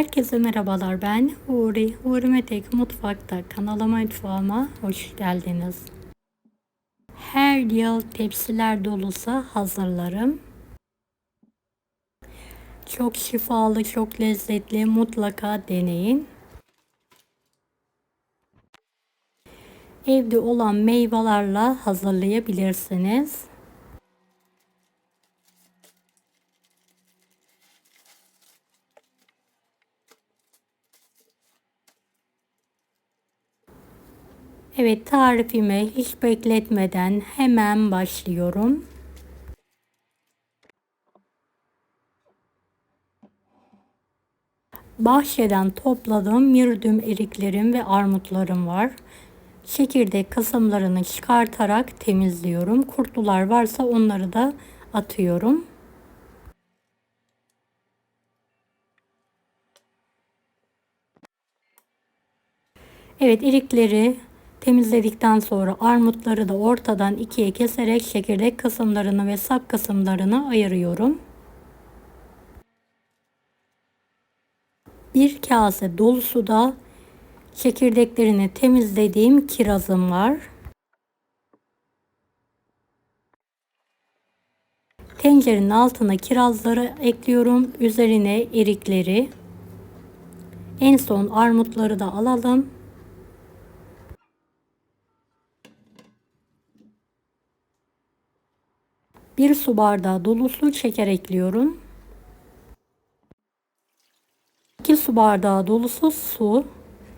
Herkese merhabalar ben Huri. Huri Metek Mutfak'ta kanalıma mutfağıma hoş geldiniz. Her yıl tepsiler dolusu hazırlarım. Çok şifalı, çok lezzetli mutlaka deneyin. Evde olan meyvelerle hazırlayabilirsiniz. Evet tarifime hiç bekletmeden hemen başlıyorum. Bahçeden topladığım mirdüm eriklerim ve armutlarım var. Çekirdek kısımlarını çıkartarak temizliyorum. Kurtlular varsa onları da atıyorum. Evet erikleri temizledikten sonra armutları da ortadan ikiye keserek çekirdek kısımlarını ve sap kısımlarını ayırıyorum. Bir kase dolusu da çekirdeklerini temizlediğim kirazım var. Tencerenin altına kirazları ekliyorum. Üzerine erikleri. En son armutları da alalım. Bir su bardağı dolusu şeker ekliyorum. 2 su bardağı dolusu su.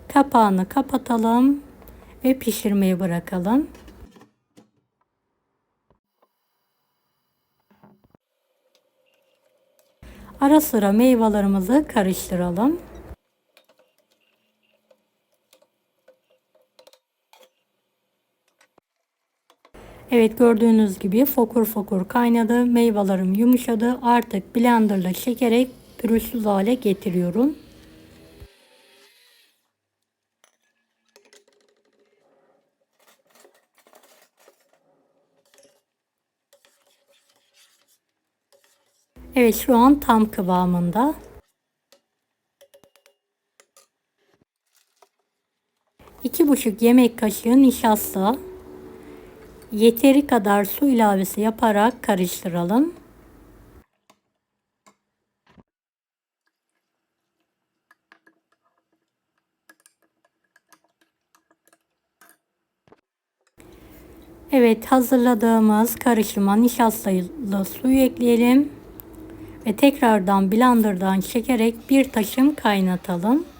Kapağını kapatalım ve pişirmeye bırakalım. Ara sıra meyvelerimizi karıştıralım. Evet gördüğünüz gibi fokur fokur kaynadı. Meyvelerim yumuşadı. Artık blenderla çekerek pürüzsüz hale getiriyorum. Evet şu an tam kıvamında. İki buçuk yemek kaşığı nişasta, yeteri kadar su ilavesi yaparak karıştıralım. Evet hazırladığımız karışıma nişastalı suyu ekleyelim ve tekrardan blenderdan çekerek bir taşım kaynatalım.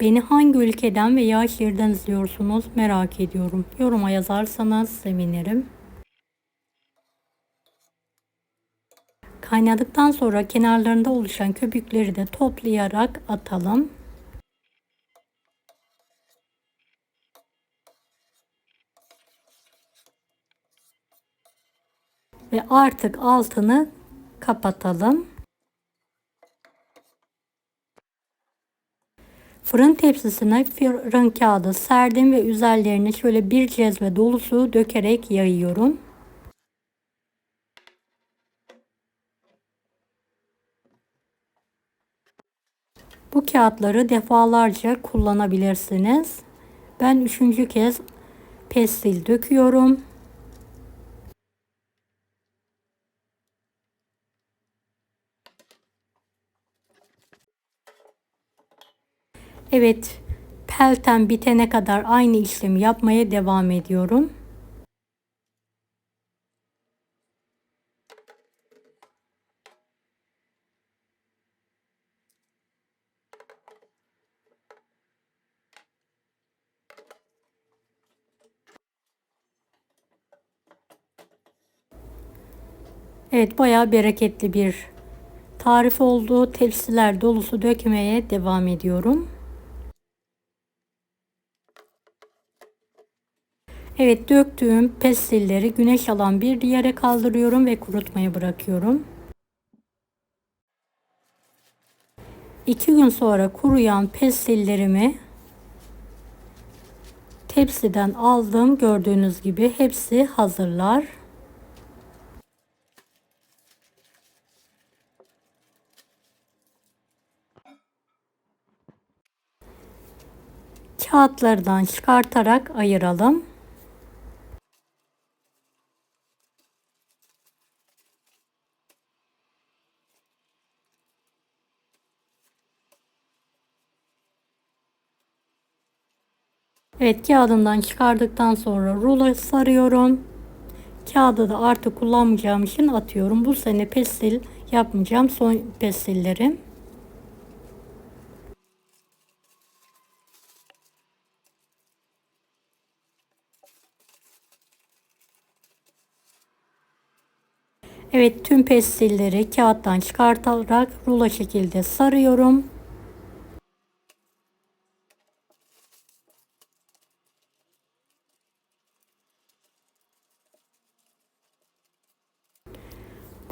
Beni hangi ülkeden veya şehirden izliyorsunuz merak ediyorum. Yoruma yazarsanız sevinirim. Kaynadıktan sonra kenarlarında oluşan köpükleri de toplayarak atalım. Ve artık altını kapatalım. Fırın tepsisine fırın kağıdı serdim ve üzerlerine şöyle bir cezve dolusu dökerek yayıyorum. Bu kağıtları defalarca kullanabilirsiniz. Ben üçüncü kez pestil döküyorum. Evet, pelten bitene kadar aynı işlemi yapmaya devam ediyorum. Evet bayağı bereketli bir tarif oldu. Tepsiler dolusu dökmeye devam ediyorum. Evet döktüğüm pestilleri güneş alan bir yere kaldırıyorum ve kurutmaya bırakıyorum. İki gün sonra kuruyan pestillerimi Tepsiden aldım. Gördüğünüz gibi hepsi hazırlar. Kağıtlardan çıkartarak ayıralım. Evet kağıdından çıkardıktan sonra rulo sarıyorum. Kağıdı da artık kullanmayacağım için atıyorum. Bu sene pestil yapmayacağım. Son pestillerim. Evet tüm pestilleri kağıttan çıkartarak rulo şekilde sarıyorum.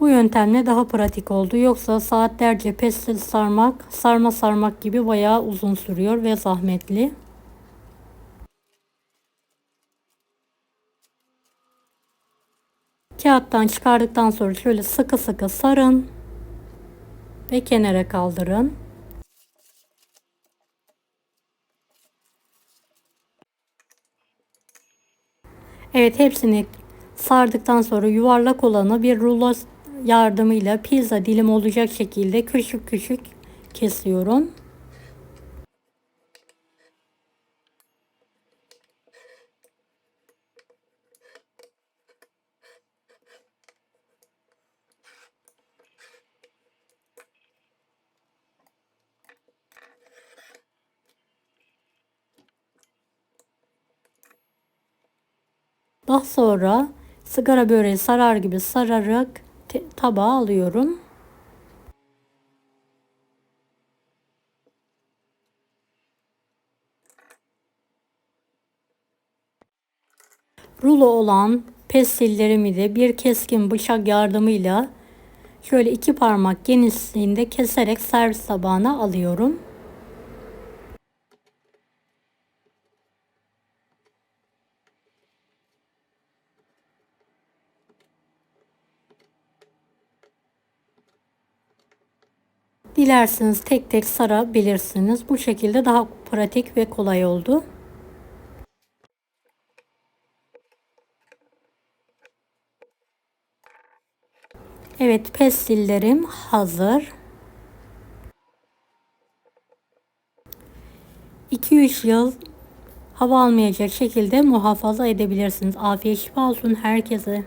Bu yöntemle daha pratik oldu. Yoksa saatlerce pestil sarmak, sarma sarmak gibi bayağı uzun sürüyor ve zahmetli. Kağıttan çıkardıktan sonra şöyle sıkı sıkı sarın ve kenara kaldırın. Evet hepsini sardıktan sonra yuvarlak olanı bir rulo yardımıyla pizza dilim olacak şekilde küçük küçük kesiyorum. Daha sonra sigara böreği sarar gibi sararak tabağa alıyorum. Rulo olan pestillerimi de bir keskin bıçak yardımıyla şöyle iki parmak genişliğinde keserek servis tabağına alıyorum. Dilerseniz tek tek sarabilirsiniz. Bu şekilde daha pratik ve kolay oldu. Evet pestillerim hazır. 2-3 yıl hava almayacak şekilde muhafaza edebilirsiniz. Afiyet şifa olsun herkese.